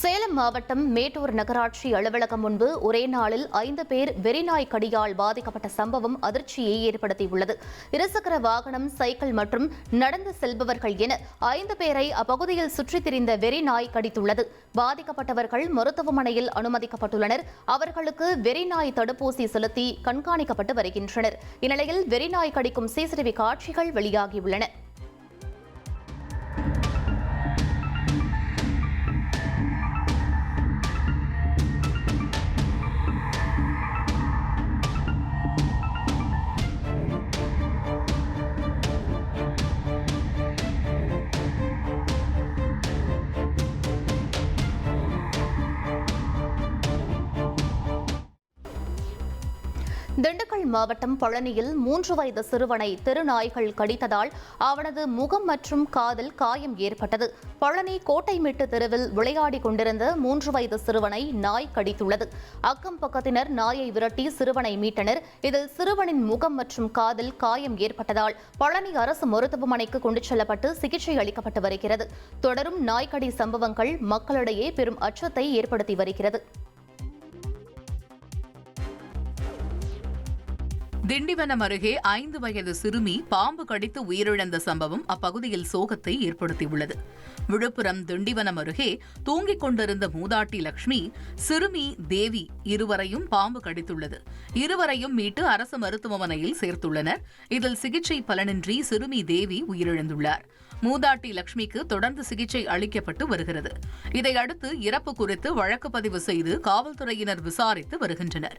சேலம் மாவட்டம் மேட்டூர் நகராட்சி அலுவலகம் முன்பு ஒரே நாளில் ஐந்து பேர் வெறிநாய் கடியால் பாதிக்கப்பட்ட சம்பவம் அதிர்ச்சியை ஏற்படுத்தியுள்ளது. இருசக்கர வாகனம் சைக்கிள் மற்றும் நடந்து செல்பவர்கள் என ஐந்து பேரை அப்பகுதியில் சுற்றித் திரிந்த வெறிநாய் கடித்துள்ளது. பாதிக்கப்பட்டவர்கள் மருத்துவமனையில் அனுமதிக்கப்பட்டுள்ளனர். அவர்களுக்கு வெறிநாய் தடுப்பூசி செலுத்தி கண்காணிக்கப்பட்டு வருகின்றனர். இந்நிலையில் வெறிநாய் கடிக்கும் சிசிடிவி காட்சிகள் வெளியாகியுள்ளன. திண்டுக்கல் மாவட்டம் பழனியில் மூன்று வயது சிறுவனை தெருநாய்கள் கடித்ததால் அவனது முகம் மற்றும் காதில் காயம் ஏற்பட்டது. பழனி கோட்டைமேட்டு தெருவில் விளையாடி கொண்டிருந்த மூன்று வயது சிறுவனை நாய் கடித்துள்ளது. அக்கம் பக்கத்தினர் நாயை விரட்டி சிறுவனை மீட்டனர். இதில் சிறுவனின் முகம் மற்றும் காதில் காயம் ஏற்பட்டதால் பழனி அரசு மருத்துவமனைக்கு கொண்டு செல்லப்பட்டு சிகிச்சை அளிக்கப்பட்டு வருகிறது. தொடரும் நாய்க்கடி சம்பவங்கள் மக்களிடையே பெரும் அச்சத்தை ஏற்படுத்தி வருகிறது. திண்டிவனம் அருகே ஐந்து வயது சிறுமி பாம்பு கடித்து உயிரிழந்த சம்பவம் அப்பகுதியில் சோகத்தை ஏற்படுத்தியுள்ளது. விழுப்புரம் திண்டிவனம் அருகே தூங்கிக் கொண்டிருந்த மூதாட்டி லட்சுமி சிறுமி தேவி இருவரையும் பாம்பு கடித்துள்ளது. இருவரையும் மீட்டு அரசு மருத்துவமனையில் சேர்த்துள்ளனர். இதில் சிகிச்சை பலனின்றி சிறுமி தேவி உயிரிழந்துள்ளார். மூதாட்டி லட்சுமிக்கு தொடர்ந்து சிகிச்சை அளிக்கப்பட்டு வருகிறது. இதையடுத்து இறப்பு குறித்து வழக்கு பதிவு செய்து காவல்துறையினர் விசாரித்து வருகின்றனர்.